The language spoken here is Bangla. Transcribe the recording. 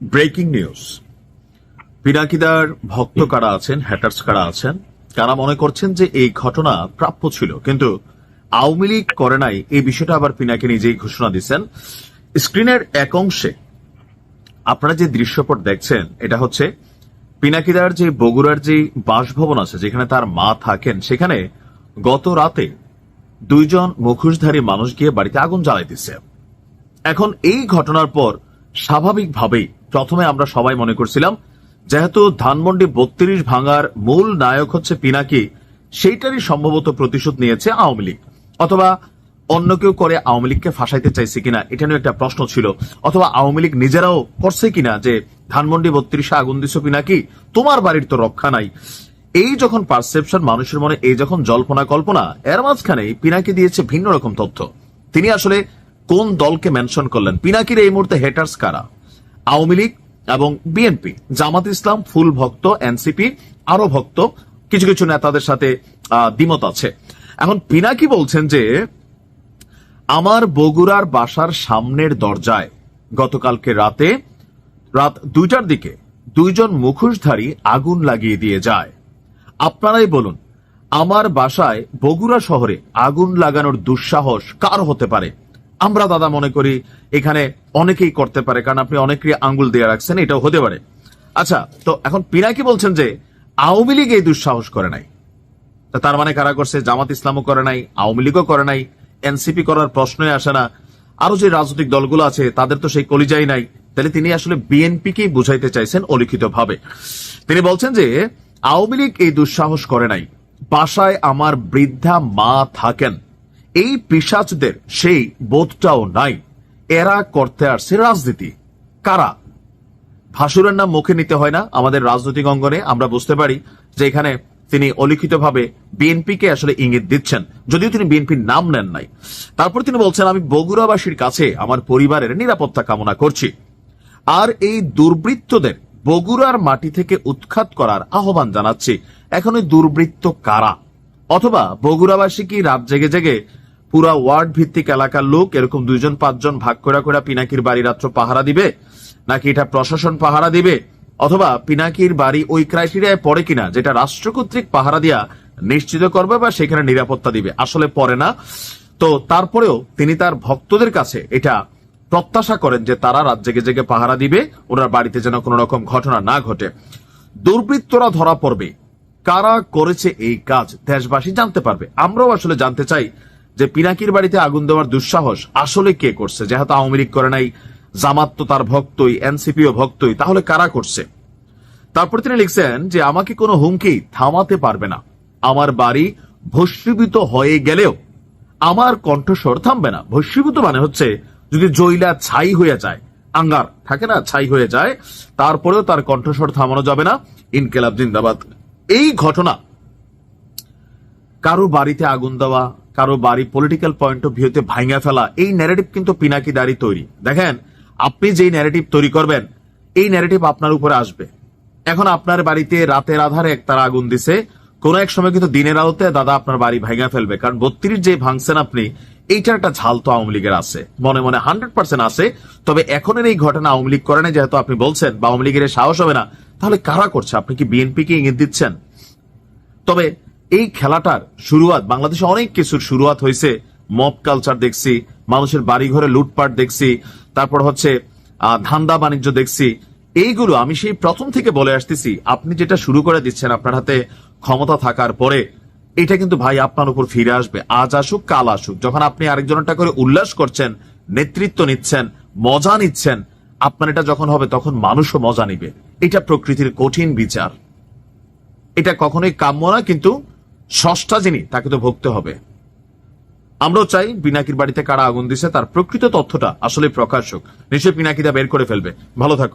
Breaking news. পিনাকিদার ভক্ত কারা আছেন, হ্যাটার্স কারা আছেন কারা মনে করছেন যে এই ঘটনা প্রাপ্য ছিল, কিন্তু আওয়ামী লীগ করে নাই, এই বিষয়টা আবার পিনাকি নিজেই ঘোষণা দিচ্ছেন। স্ক্রিনের এক অংশে আপনারা যে দৃশ্যপট দেখছেন, এটা হচ্ছে পিনাকিদার যে বগুড়ার যে বাসভবন আছে, যেখানে তার মা থাকেন, সেখানে গত রাতে দুইজন মুখোশধারী মানুষ গিয়ে বাড়িতে আগুন জ্বালাই দিচ্ছে। এখন এই ঘটনার পর স্বাভাবিকভাবেই প্রথমে আমরা সবাই মনে করছিলাম, যেহেতু ধানমন্ডি বত্রিশ ভাঙার মূল নায়ক হচ্ছে পিনাকি, সেইটারই সম্ভবত প্রতিশোধ নিয়েছে আওয়ামী লীগ। অথবা অন্য কেউ করে আওয়ামী লীগকে ফাঁসাইতে চাইছে কিনা, এটা নিয়ে একটা প্রশ্ন ছিল। অথবা আওয়ামী লীগ নিজেরাও করছে কিনা যে ধানমন্ডি বত্রিশে আগুন দিছো পিনাকি, তোমার বাড়ির তো রক্ষা নাই। এই যখন পারসেপশন মানুষের মনে, এই যখন জল্পনা কল্পনা, এর মাঝখানে পিনাকি দিয়েছে ভিন্ন রকম তথ্য। তিনি আসলে কোন দলকে মেনশন করলেন? পিনাকির এই মুহূর্তে হেটার্স কারা? আওয়ামী লীগ এবং বিএনপি। জামাত ইসলাম ফুল ভক্ত, এনসিপি আরও ভক্ত। কিছু কিছু নেতাদের সাথে দ্বিমত আছে। এখন পিনাকি বলছেন যে, আমার বগুড়ার বাসার সামনের দরজায় গতকালকে রাতে, রাত দুইটার দিকে দুইজন মুখোশধারী আগুন লাগিয়ে দিয়ে যায়। আপনারাই বলুন, আমার বাসায় বগুড়া শহরে আগুন লাগানোর দুঃসাহস কার হতে পারে? আমরা দাদা মনে করি এখানে অনেকেই করতে পারে, কারণ আপনি অনেকেই আঙ্গুল দিয়ে রাখছেন, এটাও হতে পারে। আচ্ছা তো এখন পিনাকি বলছেন যে, আওয়ামী লীগ এই দুঃসাহস করে নাই। তার মানে কারা করছে? জামাত ইসলামও করে নাই, আওয়ামী লীগও করে নাই, এনসিপি করার প্রশ্নই আসে না। আরও যে রাজনৈতিক দলগুলো আছে, তাদের তো সেই কলিজাই নাই। তাহলে তিনি আসলে বিএনপিকেই বুঝাইতে চাইছেন অলিখিত ভাবে তিনি বলছেন যে, আওয়ামী লীগ এই দুঃসাহস করে নাই। বাসায় আমার বৃদ্ধা মা থাকেন। এই পিসাচদের সেই বোধটাও নাই। এরা করতে আসছে রাজনীতি। কারা? ভাসুরের নাম মুখে নিতে হয় না, আমাদের রাজনৈতিক অঙ্গনে আমরা বুঝতে পারি যে এখানে তিনি অলিখিতভাবে বিএনপিকে আসলে ইঙ্গিত দিচ্ছেন, যদিও তিনি বিএনপির নাম নেন নাই। তারপর তিনি বলছেন, আমি বগুড়াবাসীর কাছে আমার পরিবারের নিরাপত্তা কামনা করছি। আর এই দুর্বৃত্তদের বগুড়ার মাটি থেকে উৎখাত করার আহ্বান জানাচ্ছি। এখন ওই দুর্বৃত্ত কারা? অথবা বগুড়াবাসী কি রাত জেগে জেগে পুরা ওয়ার্ড ভিত্তিক এলাকার লোক এরকম দুইজন, পাঁচজন ভাগ করে করে পিনাকির বাড়ি রাত্র পাহারা দিবে? নাকি এটা প্রশাসন পাহারা দিবে? অথবা পিনাকির বাড়ি ওই ক্রাইটেরিয়ায় পড়ে কিনা, যেটা রাষ্ট্র কর্তৃক পাহারা দিয়া নিশ্চিত করবে বা সেখানে নিরাপত্তা দিবে? আসলে পড়ে না। তো তারপরেও তিনি তার ভক্তদের কাছে এটা প্রত্যাশা করেন যে তারা রাত জেগে জেগে পাহারা দিবে, ওনার বাড়িতে যেন কোনো রকম ঘটনা না ঘটে। দুর্বৃত্তরা ধরা পড়বে। কারা করেছে এই কাজ, দেশবাসী জানতে পারবে। আমরাও আসলে জানতে চাই যে পিনাকির বাড়িতে আগুন দেওয়ার দুঃসাহস আসলে কে করছে? যেহেতু আওয়ামী লীগ করে নাই, জামাত তো তার ভক্তই, এনসিপিও ভক্তই, তাহলে কারা করছে? তারপর তিনি লিখছেন যে, আমাকে কোনো হুমকি থামাতে পারবে না। আমার বাড়ি ভস্মীভূত হয়ে গেলেও আমার কণ্ঠস্বর থামবে না। ভস্মীভূত মানে হচ্ছে, যদি জৈলা ছাই হয়ে যায়, আঙ্গার থাকে না, ছাই হয়ে যায়, তারপরেও তার কণ্ঠস্বর থামানো যাবে না। ইনকেলাব জিন্দাবাদ। এই ঘটনা কারও বাড়িতে আগুন দেওয়া, কারও বাড়ি পলিটিক্যাল পয়েন্ট অফ ভিউতে ভাঙা ফেলা, এই ন্যারেটিভ কিন্তু পিনাকি দাঁড়ি তৈরি। দেখেন, আপনি যেই ন্যারেটিভ তৈরি করবেন, এই ন্যারেটিভ আপনার উপরে আসবে। এখন আপনার বাড়িতে রাতের আধারে এক তারা আগুন দিছে, কোন এক সময় কিন্তু দিনের আলোতে দাদা আপনার বাড়ি ভাঙা ফেলবে। কারণ বত্রিশ যে ভাঙছেন আপনি, এইটার একটা ঝাল তো আওয়ামী লীগের আছে। মনে মনে হান্ড্রেড পার্সেন্ট আছে। তবে এখনের এই ঘটনা আওয়ামী লীগ করে যেহেতু আপনি বলছেন, বা আওয়ামী লীগের সাহস হবে না, তাহলে কারা করছে? আপনি কি বিএনপিকে ইঙ্গিত দিচ্ছেন? তবে এই খেলাটার শুরুয়াত, বাংলাদেশে অনেক কিছুর শুরুয়াত হয়েছে। মব কালচার দেখছি, মানুষের বাড়ি ঘরে লুটপাট দেখছি, তারপর হচ্ছে ধান্দা বাণিজ্য দেখছি। এইগুলো আমি সেই প্রথম থেকে বলে আসতেছি, আপনি যেটা শুরু করে দিচ্ছেন আপনার হাতে ক্ষমতা থাকার পরে, এটা কিন্তু ভাই আপনার উপর ফিরে আসবে। আজ আসুক, কাল আসুক। যখন আপনি আরেকজনটা করে উল্লাস করছেন, নেতৃত্ব নিচ্ছেন, মজা নিচ্ছেন, আপনার এটা যখন হবে, তখন মানুষও মজা নিবে। এটা প্রকৃতির কঠিন বিচার। এটা কখনোই কাম্য না, কিন্তু ষষ্ঠা যিনি, তাকে তো ভুগতে হবে। আমরাও চাই পিনাকির বাড়িতে কারা আগুন দিছে, তার প্রকৃত তথ্যটা আসলে প্রকাশ হোক নিশ্চয়ই পিনাকিদা বের করে ফেলবে। ভালো থাকুন।